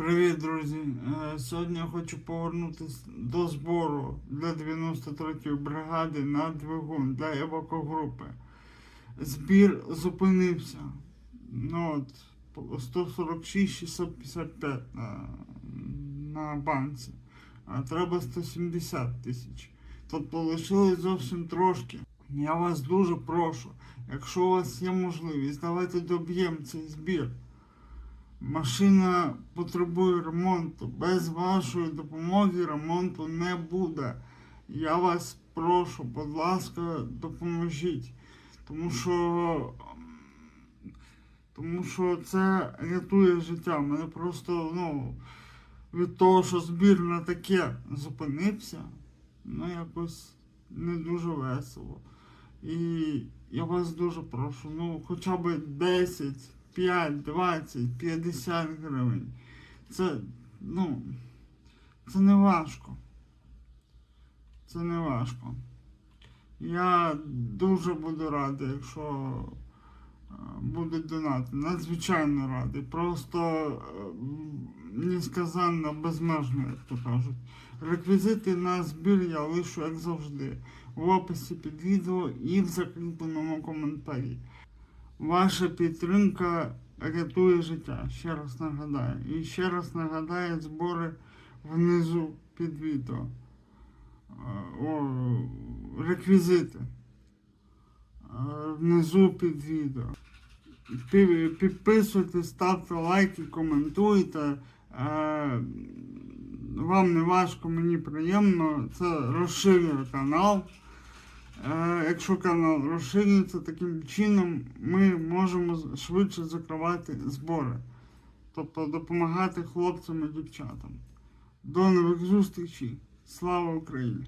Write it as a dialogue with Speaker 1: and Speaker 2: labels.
Speaker 1: Привіт, друзі! Е, Сьогодні я хочу повернутися до збору для 93-ї бригади на двигун для евакогрупи. Збір зупинився. Ну, от, 146 655 на, на банці. А треба 170 тисяч. Тобто лишилось зовсім трошки. Я вас дуже прошу, якщо у вас є можливість, давайте доб'ємо цей збір. Машина потребує ремонту. Без вашої допомоги ремонту не буде. Я вас прошу, будь ласка, допоможіть. Тому що. Тому що це рятує життя. Мене просто, ну, від того, що збір на таке зупинився, ну якось не дуже весело. І я вас дуже прошу, ну хоча б 10, 5, 20, 50 гривень. Це, ну, це не важко. Це не важко. Я дуже буду радий, якщо е, будуть донати. Надзвичайно радий. Просто е, несказанно безмежно, як то кажуть. Реквізити на збір я лишу, як завжди, в описі під відео і в закріпленому коментарі. Ваша підтримка рятує життя, ще раз нагадаю. І ще раз нагадаю збори внизу під відео. Е, О, реквізити. Е, Внизу під відео. Пі- Підписуйтесь, ставте лайки, коментуйте. Е, Вам не важко, мені приємно. Це розширює канал. Якщо канал розширюється таким чином, ми можемо швидше закривати збори. Тобто допомагати хлопцям і дівчатам. До нових зустрічей. Слава Україні!